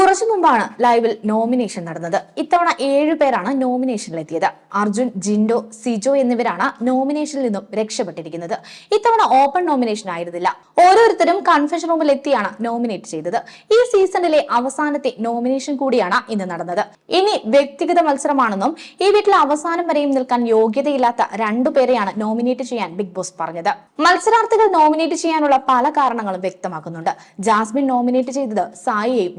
കുറച്ചു മുമ്പാണ് ലൈവിൽ നോമിനേഷൻ നടന്നത്. ഇത്തവണ ഏഴു പേരാണ് നോമിനേഷനിലെത്തിയത്. അർജുൻ ജിൻഡോ സിജോ എന്നിവരാണ് നോമിനേഷനിൽ നിന്നും രക്ഷപ്പെട്ടിരിക്കുന്നത്. ഇത്തവണ ഓപ്പൺ നോമിനേഷൻ ആയിരുന്നില്ല. ഓരോരുത്തരും കൺഫെഷൻ റൂമിൽ എത്തിയാണ് നോമിനേറ്റ് ചെയ്തത്. ഈ സീസണിലെ അവസാനത്തെ നോമിനേഷൻ കൂടിയാണ് ഇന്ന് നടന്നത്. ഇനി വ്യക്തിഗത മത്സരമാണെന്നും ഈ വീട്ടിൽ അവസാനം വരെയും നിൽക്കാൻ യോഗ്യതയില്ലാത്ത രണ്ടു പേരെയാണ് നോമിനേറ്റ് ചെയ്യാൻ ബിഗ് ബോസ് പറഞ്ഞത്. മത്സരാർത്ഥികൾ നോമിനേറ്റ് ചെയ്യാനുള്ള പല കാരണങ്ങളും വ്യക്തമാക്കുന്നുണ്ട്. ജാസ്മിൻ നോമിനേറ്റ് ചെയ്തത് സായിയെയും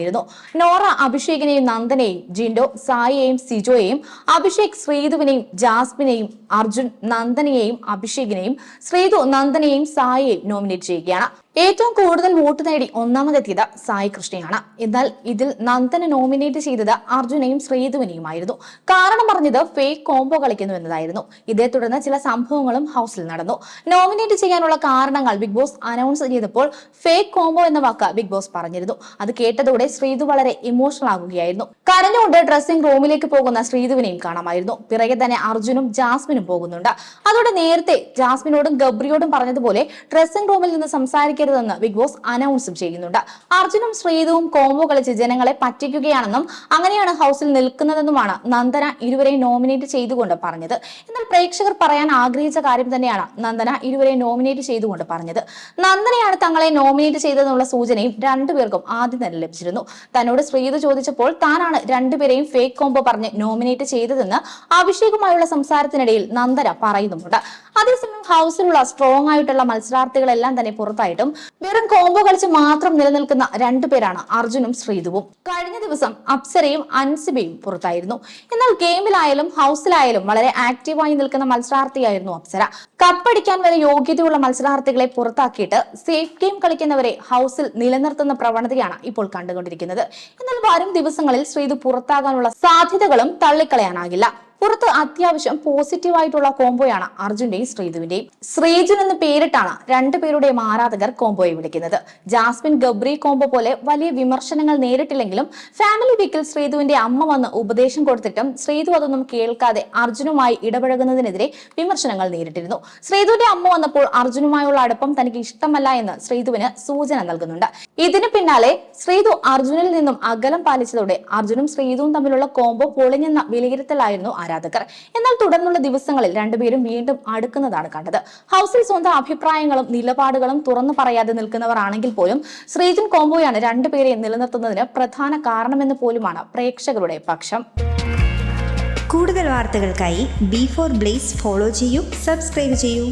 നോറയുമായിരുന്നു നോറ അഭിഷേകിനെയും നന്ദനെയും ജിൻഡോ സായിയെയും സിജോയെയും അഭിഷേക് ശ്രീധുവിനെയും ജാസ്മിനെയും അർജുൻ നന്ദനെയും അഭിഷേകിനെയും ശ്രീധു നന്ദനെയും സായിയെയും നോമിനേറ്റ് ചെയ്യുകയാണ്. ഏറ്റവും കൂടുതൽ വോട്ട് നേടി ഒന്നാമതെത്തിയത് സായി കൃഷ്ണയാണ്. എന്നാൽ ഇതിൽ നന്ദനെ നോമിനേറ്റ് ചെയ്തത് അർജുനെയും ശ്രീധുവിനെയുമായിരുന്നു. കാരണം പറഞ്ഞത് ഫേക്ക് കോംബോ കളിക്കുന്നു എന്നതായിരുന്നു. ഇതേ തുടർന്ന് ചില സംഭവങ്ങളും ഹൗസിൽ നടന്നു. നോമിനേറ്റ് ചെയ്യാനുള്ള കാരണങ്ങൾ ബിഗ് ബോസ് അനൗൺസ് ചെയ്തപ്പോൾ ഫേക്ക് കോംബോ എന്ന വാക്ക് ബിഗ് ബോസ് പറഞ്ഞിരുന്നു. അത് കേട്ടതോടെ ശ്രീധു വളരെ ഇമോഷണൽ ആകുകയായിരുന്നു. കരഞ്ഞുകൊണ്ട് ഡ്രസ്സിംഗ് റൂമിലേക്ക് പോകുന്ന ശ്രീധുവിനെയും കാണാമായിരുന്നു. പിറകെ തന്നെ അർജുനും ജാസ്മിനും പോകുന്നുണ്ട്. അതോടെ നേരത്തെ ജാസ്മിനോടും ഗബ്രിയോടും പറഞ്ഞതുപോലെ ഡ്രസ്സിംഗ് റൂമിൽ നിന്ന് സംസാരിക്കരുതെന്ന് ബിഗ് ബോസ് അനൗൺസും ചെയ്യുന്നുണ്ട്. അർജുനും ശ്രീതവും കോംബോ കളിച്ച് ജനങ്ങളെ പറ്റിക്കുകയാണെന്നും അങ്ങനെയാണ് ഹൗസിൽ നിൽക്കുന്നതെന്നുമാണ് നന്ദന ഇരുവരെ നോമിനേറ്റ് ചെയ്തുകൊണ്ട് പറഞ്ഞത്. എന്നാൽ പ്രേക്ഷകർ പറയാൻ ആഗ്രഹിച്ച കാര്യം തന്നെയാണ് നന്ദന ഇരുവരെ നോമിനേറ്റ് ചെയ്തുകൊണ്ട് പറഞ്ഞത്. നന്ദനയാണ് തങ്ങളെ നോമിനേറ്റ് ചെയ്തതെന്നുള്ള സൂചനയും രണ്ടുപേർക്കും ആദ്യം തന്നെ ലഭിച്ചിരുന്നു. തന്നോട് ശ്രീതു ചോദിച്ചപ്പോൾ താനാണ് രണ്ടുപേരെയും ഫേക്ക് കോംബോ പറഞ്ഞ് നോമിനേറ്റ് ചെയ്തതെന്ന് അഭിഷേകുമായുള്ള സംസാരത്തിനിടയിൽ നന്ദന പറയുന്നുമുണ്ട്. അതേസമയം ഹൗസിലുള്ള സ്ട്രോങ് ആയിട്ടുള്ള മത്സരാർത്ഥികളെല്ലാം തന്നെ പുറത്തായിട്ടും വെറും കോംബോ കളിച്ച് മാത്രം നിലനിൽക്കുന്ന രണ്ടു പേരാണ് അർജുനും ശ്രീധുവും. കഴിഞ്ഞ ദിവസം അപ്സരയും അൻസിബയും പുറത്തായിരുന്നു. എന്നാൽ ഗെയിമിലായാലും ഹൗസിലായാലും വളരെ ആക്റ്റീവായി നിൽക്കുന്ന മത്സരാർത്ഥിയായിരുന്നു അപ്സര. കപ്പടിക്കാൻ വരെ യോഗ്യതയുള്ള മത്സരാർത്ഥികളെ പുറത്താക്കിയിട്ട് സേഫ് ഗെയിം കളിക്കുന്നവരെ ഹൗസിൽ നിലനിർത്തുന്ന പ്രവണതയാണ് ഇപ്പോൾ കണ്ടുകൊണ്ടിരിക്കുന്നത്. എന്നാൽ വരും ദിവസങ്ങളിൽ ശ്രീധു പുറത്താകാനുള്ള സാധ്യതകളും തള്ളിക്കളയാനാകില്ല. പുറത്ത് അത്യാവശ്യം പോസിറ്റീവ് ആയിട്ടുള്ള കോംബോയാണ് അർജുന്റെയും ശ്രീധുവിന്റെയും ശ്രീജുൻ എന്ന് പേരിട്ടാണ് രണ്ടുപേരുടെയും ആരാധകർ കോംബോയെ വിളിക്കുന്നത്. ജാസ്മിൻ ഗബ്രി കോംബോ പോലെ വലിയ വിമർശനങ്ങൾ നേരിട്ടില്ലെങ്കിലും ഫാമിലി വീക്കിൽ ശ്രീധുവിന്റെ അമ്മ വന്ന് ഉപദേശം കൊടുത്തിട്ടും ശ്രീധു അതൊന്നും കേൾക്കാതെ അർജുനുമായി ഇടപഴകുന്നതിനെതിരെ വിമർശനങ്ങൾ നേരിട്ടിരുന്നു. ശ്രീധുവിന്റെ അമ്മ വന്നപ്പോൾ അർജുനുമായുള്ള അടുപ്പം തനിക്ക് ഇഷ്ടമല്ല എന്ന് ശ്രീധുവിന് സൂചന നൽകുന്നുണ്ട്. ഇതിന് പിന്നാലെ ശ്രീധു അർജുനിൽ നിന്നും അകലം പാലിച്ചതോടെ അർജുനും ശ്രീധുവും തമ്മിലുള്ള കോംബോ പൊളിഞ്ഞെന്ന വിലയിരുത്തലായിരുന്നു ആരാധകർ. എന്നാൽ തുടർന്നുള്ള ദിവസങ്ങളിൽ രണ്ടുപേരും വീണ്ടും അടുക്കുന്നതാണ് കണ്ടത്. ഹൗസിൽ സ്വന്തം അഭിപ്രായങ്ങളും നിലപാടുകളും തുറന്നു പറയാതെ നിൽക്കുന്നവരാണെങ്കിൽ പോലും ശ്രീജൻ കോംബോയാണ് രണ്ടുപേരെ നിലനിർത്തുന്നതിന് പ്രധാന കാരണമെന്ന് പോലുമാണ് പ്രേക്ഷകരുടെ പക്ഷം. കൂടുതൽ വാർത്തകൾക്കായി ബി ഫോർ ബ്ലേസ് ഫോളോ ചെയ്യൂ സബ്സ്ക്രൈബ് ചെയ്യൂ.